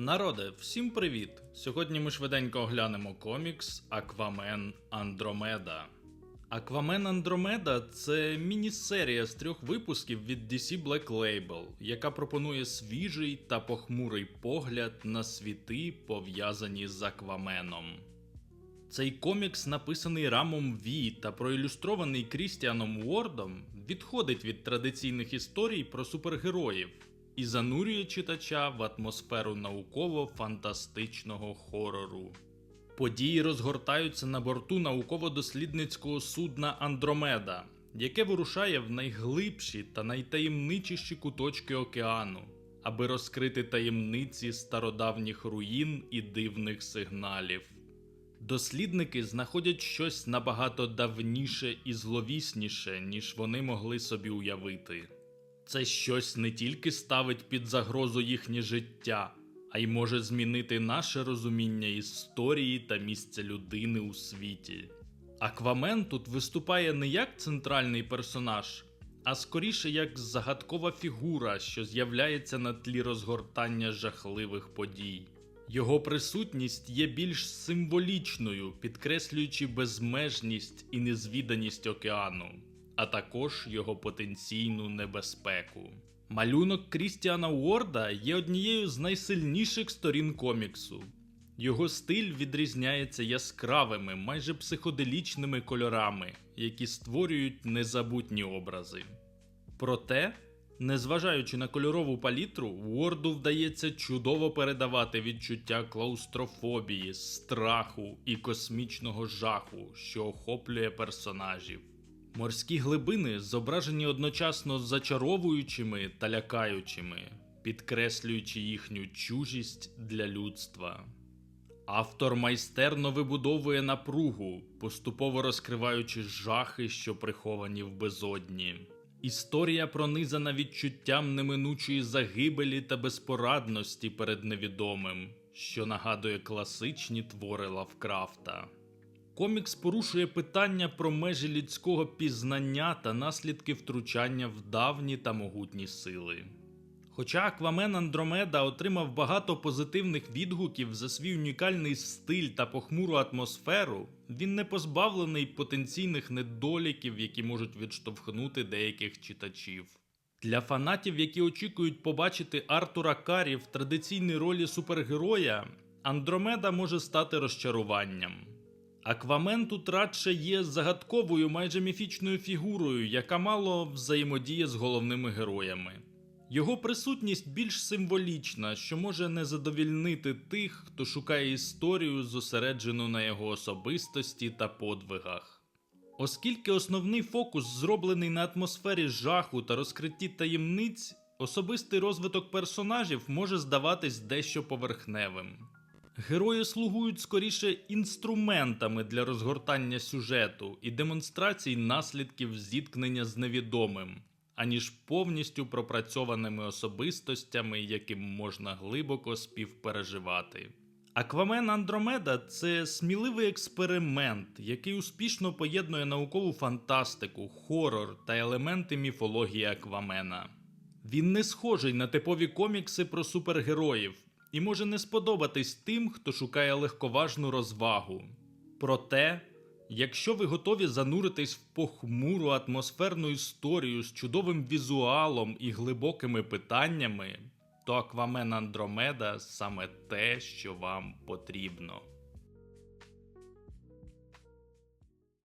Народе, всім привіт! Сьогодні ми швиденько оглянемо комікс Аквамен Андромеда. Аквамен Андромеда це міні-серія з трьох випусків від DC Black Label, яка пропонує свіжий та похмурий погляд на світи, пов'язані з Акваменом. Цей комікс, написаний Рамом Ві та проілюстрований Крістіаном Уордом, відходить від традиційних історій про супергероїв і занурює читача в атмосферу науково-фантастичного хорору. Події розгортаються на борту науково-дослідницького судна Андромеда, яке вирушає в найглибші та найтаємничіші куточки океану, аби розкрити таємниці стародавніх руїн і дивних сигналів. Дослідники знаходять щось набагато давніше і зловісніше, ніж вони могли собі уявити. Це щось не тільки ставить під загрозу їхнє життя, а й може змінити наше розуміння історії та місця людини у світі. Аквамен тут виступає не як центральний персонаж, а скоріше як загадкова фігура, що з'являється на тлі розгортання жахливих подій. Його присутність є більш символічною, підкреслюючи безмежність і незвіданість океану, а також його потенційну небезпеку. Малюнок Крістіана Уорда є однією з найсильніших сторін коміксу. Його стиль відрізняється яскравими, майже психоделічними кольорами, які створюють незабутні образи. Проте, незважаючи на кольорову палітру, Уорду вдається чудово передавати відчуття клаустрофобії, страху і космічного жаху, що охоплює персонажів. Морські глибини зображені одночасно зачаровуючими та лякаючими, підкреслюючи їхню чужість для людства. Автор майстерно вибудовує напругу, поступово розкриваючи жахи, що приховані в безодні. Історія пронизана відчуттям неминучої загибелі та безпорадності перед невідомим, що нагадує класичні твори Лавкрафта. Комікс порушує питання про межі людського пізнання та наслідки втручання в давні та могутні сили. Хоча Аквамен Андромеда отримав багато позитивних відгуків за свій унікальний стиль та похмуру атмосферу, він не позбавлений потенційних недоліків, які можуть відштовхнути деяких читачів. Для фанатів, які очікують побачити Артура Карі в традиційній ролі супергероя, Андромеда може стати розчаруванням. Аквамен тут радше є загадковою, майже міфічною фігурою, яка мало взаємодіє з головними героями. Його присутність більш символічна, що може не задовільнити тих, хто шукає історію, зосереджену на його особистості та подвигах. Оскільки основний фокус зроблений на атмосфері жаху та розкритті таємниць, особистий розвиток персонажів може здаватись дещо поверхневим. Герої слугують скоріше інструментами для розгортання сюжету і демонстрації наслідків зіткнення з невідомим, аніж повністю пропрацьованими особистостями, яким можна глибоко співпереживати. Аквамен Андромеда це сміливий експеримент, який успішно поєднує наукову фантастику, хорор та елементи міфології Аквамена. Він не схожий на типові комікси про супергероїв і може не сподобатись тим, хто шукає легковажну розвагу. Проте, якщо ви готові зануритись в похмуру атмосферну історію з чудовим візуалом і глибокими питаннями, то Аквамен Андромеда саме те, що вам потрібно.